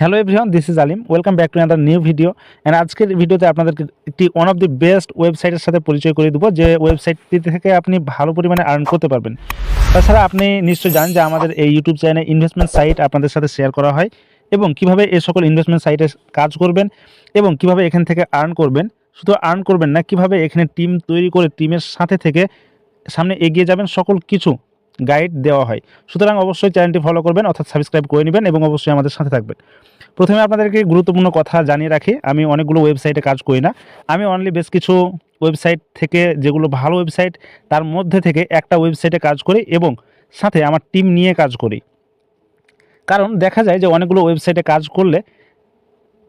Hello everyone this is Alim welcome back to another new video and আজকের ভিডিওতে আপনাদেরকে একটি ওয়ান অফ দি বেস্ট ওয়েবসাইটের সাথে পরিচয় করে দেবো, যে ওয়েবসাইটটি থেকে আপনি ভালো পরিমাণে আর্ন করতে পারবেন। তাছাড়া আপনি নিশ্চয়ই জানেন যে আমাদের এই ইউটিউব চ্যানেলে ইনভেস্টমেন্ট সাইট আপনাদের সাথে শেয়ার করা হয় এবং কীভাবে এই সকল ইনভেস্টমেন্ট সাইটে কাজ করবেন এবং কীভাবে এখান থেকে আর্ন করবেন। শুধু আর্ন করবেন না, কীভাবে এখানে টিম তৈরি করে টিমের সাথে থেকে সামনে এগিয়ে যাবেন, সকল কিছু গাইড দেওয়া হয়। সুতরাং অবশ্যই চ্যানেলটি ফলো করবেন, অর্থাৎ সাবস্ক্রাইব করে নেবেন এবং অবশ্যই আমাদের সাথে থাকবেন। প্রথমে আপনাদেরকে গুরুত্বপূর্ণ কথা জানিয়ে রাখি, আমি অনেকগুলো ওয়েবসাইটে কাজ করি না। আমি অনলি বেশ কিছু ওয়েবসাইট থেকে, যেগুলো ভালো ওয়েবসাইট তার মধ্যে থেকে একটা ওয়েবসাইটে কাজ করি এবং সাথে আমার টিম নিয়ে কাজ করি। কারণ দেখা যায় যে অনেকগুলো ওয়েবসাইটে কাজ করলে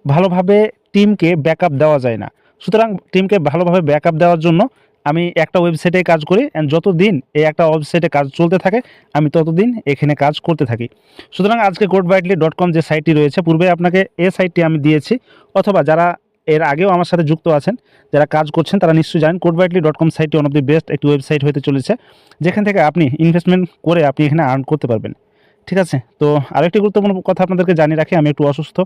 ভালোভাবে টিমকে ব্যাকআপ দেওয়া যায় না। সুতরাং টিমকে ভালোভাবে ব্যাকআপ দেওয়ার জন্য আমি একটা ওয়েবসাইটে কাজ করি অ্যান্ড যতদিন এই একটা ওয়েবসাইটে কাজ চলতে থাকে, আমি ততদিন এখানে কাজ করতে থাকি। সুতরাং আজকে কোডবাইটলি ডট কম যে সাইটটি রয়েছে, পূর্বে আপনাকে এ সাইটটি আমি দিয়েছি, অথবা যারা এর আগেও আমার সাথে যুক্ত আছেন, যারা কাজ করছেন, তারা নিশ্চয়ই জানেন কোডবাইটলি ডট কম সাইটটি ওয়ান অফ দি বেস্ট একটি ওয়েবসাইট হতে চলেছে, যেখান থেকে আপনি ইনভেস্টমেন্ট করে আপনি এখানে আর্ন করতে পারবেন। ঠিক আছে? তো আরেকটি গুরুত্বপূর্ণ কথা আপনাদেরকে জানিয়ে রাখি, আমি একটু অসুস্থ,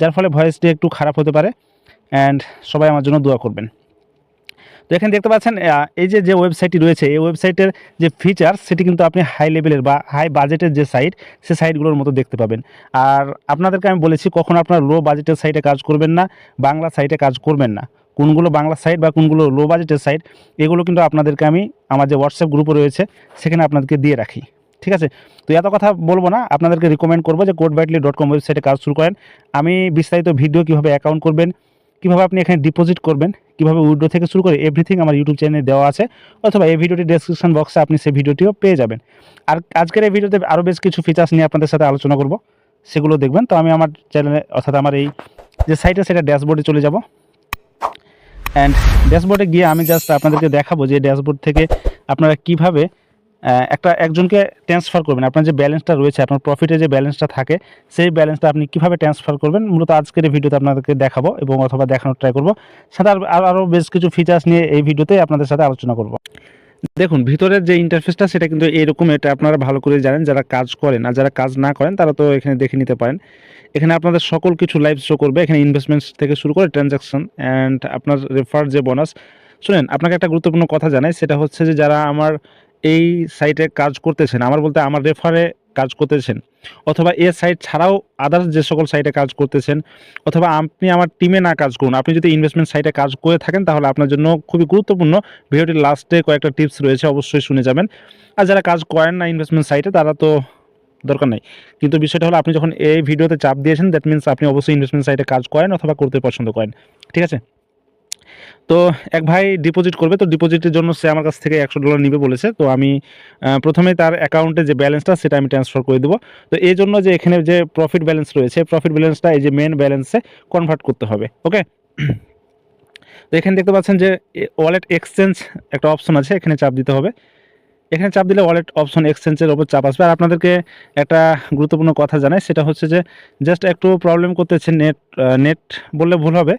যার ফলে ভয়েসটি একটু খারাপ হতে পারে অ্যান্ড সবাই আমার জন্য দোয়া করবেন। তো এখানে দেখতে পাচ্ছেন এই যে যে ওয়েবসাইটটি রয়েছে, এই ওয়েবসাইটের যে ফিচার সেটি কিন্তু আপনি হাই লেভেলের বা হাই বাজেটের যে সাইট সে সাইটগুলোর মতো দেখতে পাবেন। আর আপনাদেরকে আমি বলেছি, কখন আপনার লো বাজেটের সাইটে কাজ করবেন না, বাংলা সাইটে কাজ করবেন না। কোনগুলো বাংলা সাইট বা কোনগুলো লো বাজেটের সাইট এগুলো কিন্তু আপনাদেরকে আমি আমার যে হোয়াটসঅ্যাপ গ্রুপে রয়েছে, সেখানে আপনাদেরকে দিয়ে রাখি। ঠিক আছে? তো এত কথা বলব না, আপনাদেরকে রিকমেন্ড করব যে কোড বাইটলি ডট কম ওয়েবসাইটে কাজ শুরু করেন। আমি বিস্তারিত ভিডিও কীভাবে অ্যাকাউন্ট করবেন কীভাবে আপনি এখানে ডিপোজিট করবেন, কীভাবে উইড্রো থেকে শুরু করে এভরিথিং আমার ইউটিউব চ্যানেলে দেওয়া আছে, অথবা এই ভিডিওটি ডেসক্রিপশন বক্সে আপনি সেই ভিডিওটিও পেয়ে যাবেন। আর আজকের এই ভিডিওতে আরও বেশ কিছু ফিচার্স নিয়ে আপনাদের সাথে আলোচনা করব, সেগুলো দেখবেন। তো আমি আমার চ্যানেলে অর্থাৎ আমার এই যে সাইটে সেটা ড্যাশবোর্ডে চলে যাব। অ্যান্ড ড্যাশবোর্ডে গিয়ে আমি জাস্ট আপনাদেরকে দেখাবো যে ড্যাশবোর্ড থেকে আপনারা কীভাবে একটা একজনকে ট্রান্সফার করবেন। আপনার যে ব্যালেন্সটা রয়েছে, আপনার প্রফিটে যে ব্যালেন্সটা থাকে, সেই ব্যালেন্সটা আপনি কীভাবে ট্রান্সফার করবেন? মূলত আজকের এই ভিডিওতে আপনাদেরকে দেখাবো এবং অথবা দেখানোর ট্রাই করব। সাথে আর আরও বেশ কিছু ফিচার্স নিয়ে এই ভিডিওতে আপনাদের সাথে আলোচনা করব। দেখুন, ভিতরের যে ইন্টারফেসটা সেটা কিন্তু এইরকম এটা আপনারা ভালো করে জানেন, যারা কাজ করেন আর যারা কাজ না করেন, তারা তো এখানে দেখে নিতে পারেন। এখানে আপনাদের সকল কিছু লাইভ শো করবে। এখানে ইনভেস্টমেন্ট থেকে শুরু করে ট্রানজাকশন অ্যান্ড আপনার রেফার যে বোনাস শুনেন, আপনাকে একটা গুরুত্বপূর্ণ কথা জানাই, সেটা হচ্ছে যে যারা আমার এই সাইটে কাজ করতেছেন? আমার বলতে আমার রেফারে কাজ করতেছেন। অথবা এ সাইট ছাড়াও আদার্স যে সকল সাইটে কাজ করতেছেন, অথবা আপনি আমার টিমে না কাজ করুন, আপনি যদি ইনভেস্টমেন্ট সাইটে কাজ করে থাকেন, তাহলে আপনার জন্য খুবই গুরুত্বপূর্ণ ভিডিওটির লাস্টে কয়েকটা টিপস রয়েছে, অবশ্যই শুনে যাবেন। আর যারা কাজ করেন না ইনভেস্টমেন্ট সাইটে তারা তো দরকার নাই। কিন্তু বিষয়টা হলো, আপনি যখন এই ভিডিওতে চাপ দিয়েছেন দ্যাট মিনস আপনি অবশ্যই ইনভেস্টমেন্ট সাইটে কাজ করেন অথবা করতে পছন্দ করেন। ঠিক আছে? তো এক ভাই ডিপোজিট করবে, তো ডিপোজিটের জন্য সে আমার কাছ থেকে একশো ডলার নিবে বলেছে। তো আমি প্রথমে তার অ্যাকাউন্টে যে ব্যালেন্সটা সেটা আমি ট্রান্সফার করে দেবো। তো এই জন্য যে এখানে যে প্রফিট ব্যালেন্স রয়েছে প্রফিট ব্যালেন্সটা এই যে মেন ব্যালেন্সে কনভার্ট করতে হবে ওকে তো এখানে দেখতে পাচ্ছেন যে ওয়ালেট এক্সচেঞ্জ একটা অপশন আছে, এখানে চাপ দিতে হবে। এখানে চাপ দিলে ওয়ালেট অপশন এক্সচেঞ্জের ওপর চাপ আসবে। আর আপনাদেরকে একটা গুরুত্বপূর্ণ কথা জানাই, সেটা হচ্ছে যে জাস্ট একটু প্রবলেম করতেছে নেট নেট বললে ভুল হবে।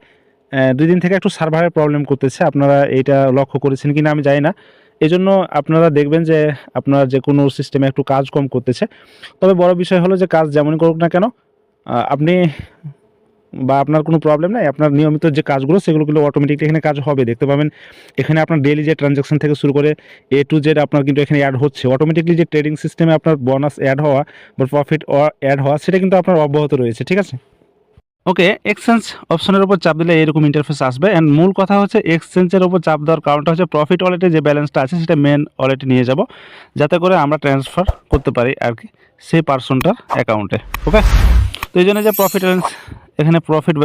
দুই দিন থেকে একটু সার্ভারের প্রবলেম করতেছে। আপনারা এইটা লক্ষ্য করেছেন কিনা আমি জানি না। এই জন্য আপনারা দেখবেন যে আপনার যে কোনো সিস্টেমে একটু কাজ কম করতেছে। তবে বড় বিষয় হলো যে কাজ যেমনই করুক না কেন আপনি বা আপনার কোনো প্রবলেম নাই। আপনার নিয়মিত যে কাজগুলো, সেগুলো কিন্তু অটোমেটিকলি এখানে কাজ হবে। দেখতে পাবেন, এখানে আপনার ডেলি যে ট্রানজাকশন থেকে শুরু করে এ টু জেড আপনার কিন্তু এখানে অ্যাড হচ্ছে। অটোমেটিকলি যে ট্রেডিং সিস্টেমে আপনার বোনাস অ্যাড হওয়া বা প্রফিট অ্যাড হওয়া, সেটা কিন্তু আপনার অব্যাহত রয়েছে। ঠিক আছে? ওকে এক্সচেঞ্জ অপশনের উপর চাপ দিলে এরকম ইন্টারফেস আসবে। অ্যান্ড মূল কথা হচ্ছে এক্সচেঞ্জের উপর চাপ দেওয়ার কারণটা হচ্ছে প্রফিট ওয়ালেটে যে ব্যালেন্সটা আছে, সেটা মেন ওয়ালেটে নিয়ে যাব। যাতে করে আমরা ট্রান্সফার করতে পারি আর কি সেই পার্সনটার অ্যাকাউন্টে ওকে তো এই জন্য যে প্রফিট এখানে প্রফিট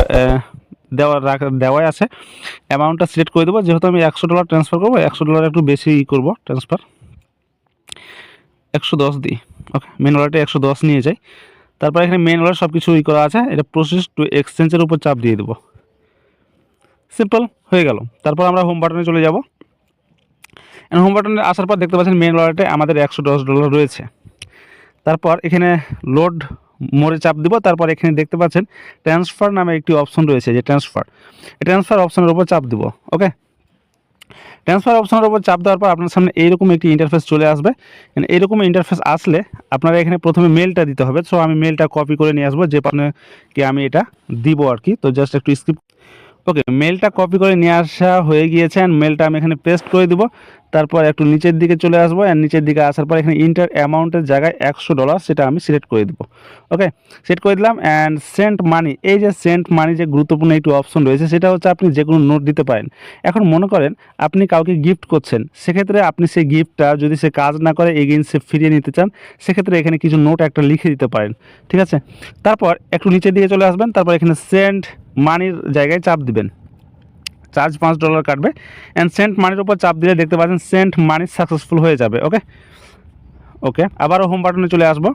দেওয়া রাখা, দেওয়াই আছে। অ্যামাউন্টটা সিলেক্ট করে দেবো। যেহেতু আমি একশো ডলার ট্রান্সফার করব, একশো ডলার একটু বেশি করব ট্রান্সফার একশো দশ দিই। ওকে মেন ওয়ালেটে একশো দশ নিয়ে যাই। তারপর এখানে মেন ওয়ালেট সব কিছু ই করা আছে। এটা প্রসেস টু এক্সচেঞ্জের উপর চাপ দিয়ে দেবো। সিম্পল হয়ে গেল। তারপর আমরা হোম বাটনে চলে যাব। হোম বাটনে আসার পর দেখতে পাচ্ছেন মেন ওয়ালেটে আমাদের একশো দশ ডলার রয়েছে। তারপর এখানে লোড মোড়ে চাপ দিব। তারপর এখানে দেখতে পাচ্ছেন ট্রান্সফার নামে একটি অপশন রয়েছে যে ট্রান্সফার ট্রান্সফার অপশনের উপর চাপ দিব। ওকে ট্রান্সফার অপশনের উপর চাপ দেওয়ার পর আপনার সামনে এইরকম একটি ইন্টারফেস চলে আসবে। এইরকম ইন্টারফেস আসলে আপনারা এখানে প্রথমে মেলটা দিতে হবে। সো আমি মেলটা কপি করে নিয়ে আসব। যে কি আমি এটা দিব আর কি। তো জাস্ট একটু স্ক্রিপ্ট ওকে মেলটা কপি করে নিয়ে আসা হয়ে গিয়েছে অ্যান্ড মেলটা আমি এখানে পেস্ট করে দিব। তারপর একটু নিচের দিকে চলে আসব অ্যান্ড নিচের দিকে আসার পর এখানে ইন্টার অ্যামাউন্টের জায়গায় একশো ডলার সেটা আমি সিলেক্ট করে দেবো। ওকে সেট করে দিলাম অ্যান্ড সেন্ট মানি এই যে সেন্ট মানি যে গুরুত্বপূর্ণ একটি অপশন রয়েছে, সেটা হচ্ছে আপনি যে কোনো নোট দিতে পারেন। এখন মনে করেন আপনি কাউকে গিফট করছেন, সেক্ষেত্রে আপনি সেই গিফটটা যদি সে কাজ না করে এগেইন সে ফিরিয়ে নিতে চান, সেক্ষেত্রে এখানে কিছু নোট একটা লিখে দিতে পারেন। ঠিক আছে? তারপর একটু নিচের দিকে চলে আসবেন, তারপর এখানে সেন্ট মানির জায়গায় চাপ দিবেন। চার্জ পাঁচ ডলার কাটবে। অ্যান্ড সেন্ট মানির উপর চাপ দিলে দেখতে পাচ্ছেন সেন্ট মানি সাকসেসফুল হয়ে যাবে ওকে ওকে আবারও হোম বাটনে চলে আসব।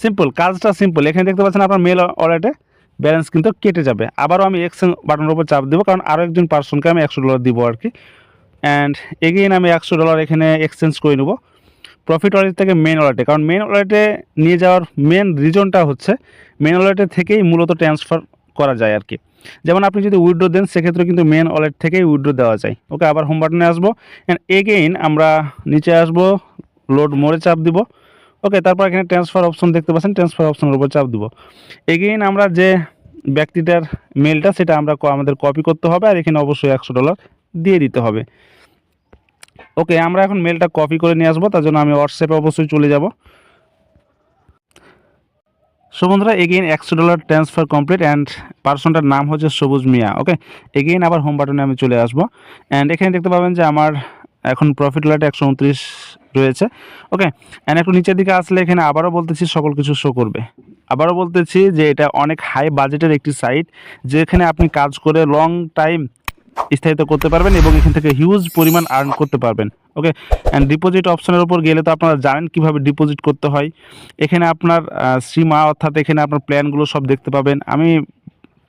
সিম্পল কাজটা সিম্পল এখানে দেখতে পাচ্ছেন আপনার মেল ওয়ালেটে ব্যালেন্স কিন্তু কেটে যাবে। আবারও আমি এক্সচেঞ্জ বাটনের উপর চাপ দেবো, কারণ আরও একজন পার্সনকে আমি একশো ডলার দিব আর কি। অ্যান্ড এগেইন আমি একশো ডলার এখানে এক্সচেঞ্জ করে নেব। প্রফিট ওয়ালেট থেকে মেন ওয়ালেটে কারণ মেন ওয়ালেটে নিয়ে যাওয়ার মেন রিজনটা হচ্ছে মেন ওয়ালেটে থেকেই মূলত ট্রান্সফার করা যায় আর কি। যেমন আপনি যদি উইড্রো দেন, সেক্ষেত্রে কিন্তু মেন ওয়ালেট থেকেই উইড্রো দেওয়া যায়। ওকে আবার হোম বাটনে আসব। অ্যান্ড এগেইন আমরা নিচে আসব লোড মোড়ে চাপ দিব। ওকে তারপর এখানে ট্রান্সফার অপশন দেখতে পাচ্ছেন ট্রান্সফার অপশনের উপর চাপ দিব। এগেইন আমরা যে ব্যক্তিটার মেলটা সেটা আমরা আমাদের কপি করতে হবে, আর এখানে অবশ্যই একশো ডলার দিয়ে দিতে হবে। ওকে আমরা এখন মেলটা কপি করে নিয়ে আসব, তার জন্য আমি হোয়াটসঅ্যাপে অবশ্যই চলে যাব। সো বন্ধুরা এগেইন একশো ডলার ট্রান্সফার কমপ্লিট অ্যান্ড পার্সনটার নাম হচ্ছে সবুজ মিয়া ওকে এগেইন আবার হোম বাটনে আমি চলে আসব। অ্যান্ড এখানে দেখতে পাবেন যে আমার এখন প্রফিট লাইট একশো উনত্রিশ রয়েছে ওকে অ্যান্ড একটু নিচের দিকে আসলে এখানে আবারও বলতেছি, সকল কিছু শো করবে। আবারও বলতেছি যে এটা অনেক হাই বাজেটের একটি সাইট যেখানে আপনি কাজ করে লং টাইম স্থায়িত করতে পারবেন এবং এখান থেকে হিউজ পরিমাণ আর্ন করতে পারবেন ওকে অ্যান্ড ডিপোজিট অপশনের উপর গেলে তো আপনারা জানেন কীভাবে ডিপোজিট করতে হয়। এখানে আপনার সীমা অর্থাৎ এখানে আপনার প্ল্যানগুলো সব দেখতে পাবেন। আমি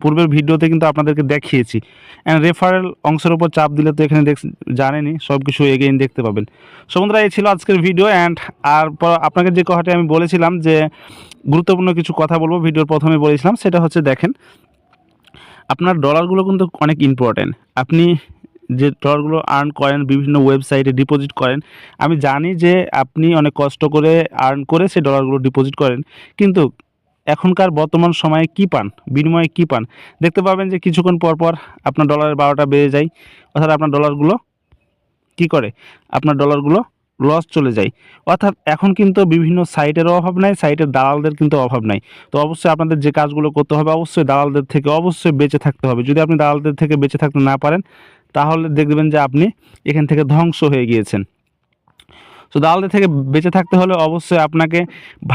পূর্বের ভিডিওতে কিন্তু আপনাদেরকে দেখিয়েছি। অ্যান্ড রেফারেল অংশের উপর চাপ দিলে তো এখানে দেখ জানেনই সব কিছু এগেইন দেখতে পাবেন। সো বন্ধুরা, এই ছিল আজকের ভিডিও অ্যান্ড আর আপনাকে যে কথাটি আমি বলেছিলাম যে, গুরুত্বপূর্ণ কিছু কথা বলব, ভিডিওর প্রথমে বলেছিলাম, সেটা হচ্ছে দেখেন আপনার ডলারগুলো কিন্তু অনেক ইম্পর্ট্যান্ট আপনি যে ডলারগুলো আর্ন করেন, বিভিন্ন ওয়েবসাইটে ডিপোজিট করেন, আমি জানি যে আপনি অনেক কষ্ট করে আর্ন করে সেই ডলারগুলো ডিপোজিট করেন, কিন্তু এখনকার বর্তমান সময়ে কি পান? বিনিময়ে কি পান? দেখতে পাবেন যে কিছুক্ষণ পর পর আপনার ডলারের বারোটা বেড়ে যায়, অর্থাৎ আপনার ডলারগুলো কি করে? আপনার ডলারগুলো লস চলে যায়। অর্থাৎ এখন কিন্তু বিভিন্ন সাইটের অভাব নাই সাইটের দালালদের কিন্তু অভাব নাই। তো অবশ্যই আপনাদের যে কাজগুলো করতে হবে, অবশ্যই দালালদের থেকে অবশ্যই বেঁচে থাকতে হবে। যদি আপনি দালালদের থেকে বেঁচে থাকতে না পারেন, তাহলে দেখবেন যে আপনি এখান থেকে ধ্বংস হয়ে গিয়েছেন। তো দালালদের থেকে বেঁচে থাকতে হলে অবশ্যই আপনাকে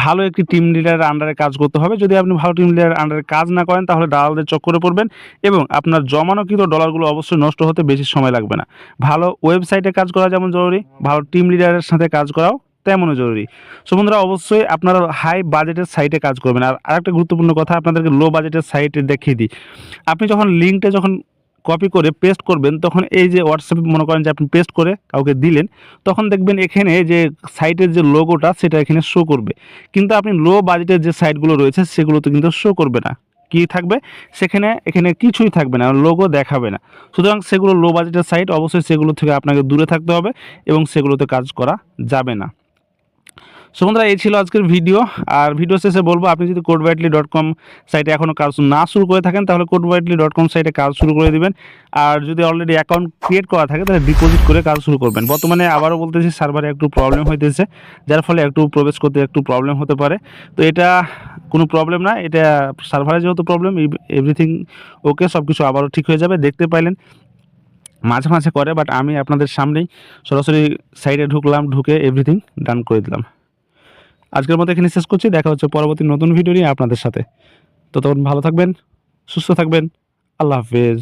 ভালো একটি টিম লিডারের আন্ডারে কাজ করতে হবে। যদি আপনি ভালো টিম লিডারের আন্ডারে কাজ না করেন, তাহলে দালালদের চক্করে পড়বেন এবং আপনার জমানোকৃত ডলারগুলো অবশ্যই নষ্ট হতে বেশি সময় লাগবে না। ভালো ওয়েবসাইটে কাজ করা যেমন জরুরি, ভালো টিম লিডারের সাথে কাজ করাও তেমনও জরুরি। সো বন্ধুরা, অবশ্যই আপনারা হাই বাজেটের সাইটে কাজ করবেন। আর আরেকটা গুরুত্বপূর্ণ কথা, আপনাদেরকে লো বাজেটের সাইটে দেখিয়ে দিই। আপনি যখন লিঙ্কটা যখন কপি করে পেস্ট করবেন, তখন এই যে হোয়াটসঅ্যাপে মনে করেন যে আপনি পেস্ট করে কাউকে দিলেন, তখন দেখবেন এখানে যে সাইটের যে লোগোটা সেটা এখানে শো করবে। কিন্তু আপনি লো বাজেটের যে সাইটগুলো রয়েছে সেগুলোতে কিন্তু শো করবে না। কি থাকবে? সেখানে, এখানে কিছুই থাকবে না লোগো দেখাবে না। সুতরাং সেগুলো লো বাজেটের সাইট অবশ্যই সেগুলো থেকে আপনাকে দূরে থাকতে হবে এবং সেগুলোতে কাজ করা যাবে না। সো বন্ধুরা এই ছিল আজকের ভিডিও। আর ভিডিও শেষে বলব, আপনি যদি কোডবাইটলি ডট কম সাইটে এখনও কাজ না শুরু করে থাকেন, তাহলে কোডবাইটলি ডট কম সাইটে কাজ শুরু করে দিবেন। আর যদি অলরেডি অ্যাকাউন্ট ক্রিয়েট করা থাকে, তাহলে ডিপোজিট করে কাজ শুরু করবেন। বর্তমানে আবারও বলতেছি সার্ভারে একটু প্রবলেম হইতেছে, যার ফলে একটু প্রবেশ করতে একটু প্রবলেম হতে পারে। তো এটা কোনো প্রবলেম না, এটা সার্ভারে যেহেতু প্রবলেম এভরিথিং ওকে সব কিছু আবারও ঠিক হয়ে যাবে, দেখতে পাইলেন। মাঝে মাঝে করে বাট আমি আপনাদের সামনেই সরাসরি সাইডে ঢুকলাম, ঢুকে এভরিথিং ডান করে দিলাম। আজকের মতো এখানে শেষ করছি। দেখা হচ্ছে পরবর্তী নতুন ভিডিও নিয়ে আপনাদের সাথে। তো তখন ভালো থাকবেন, সুস্থ থাকবেন। আল্লাহ হাফেজ।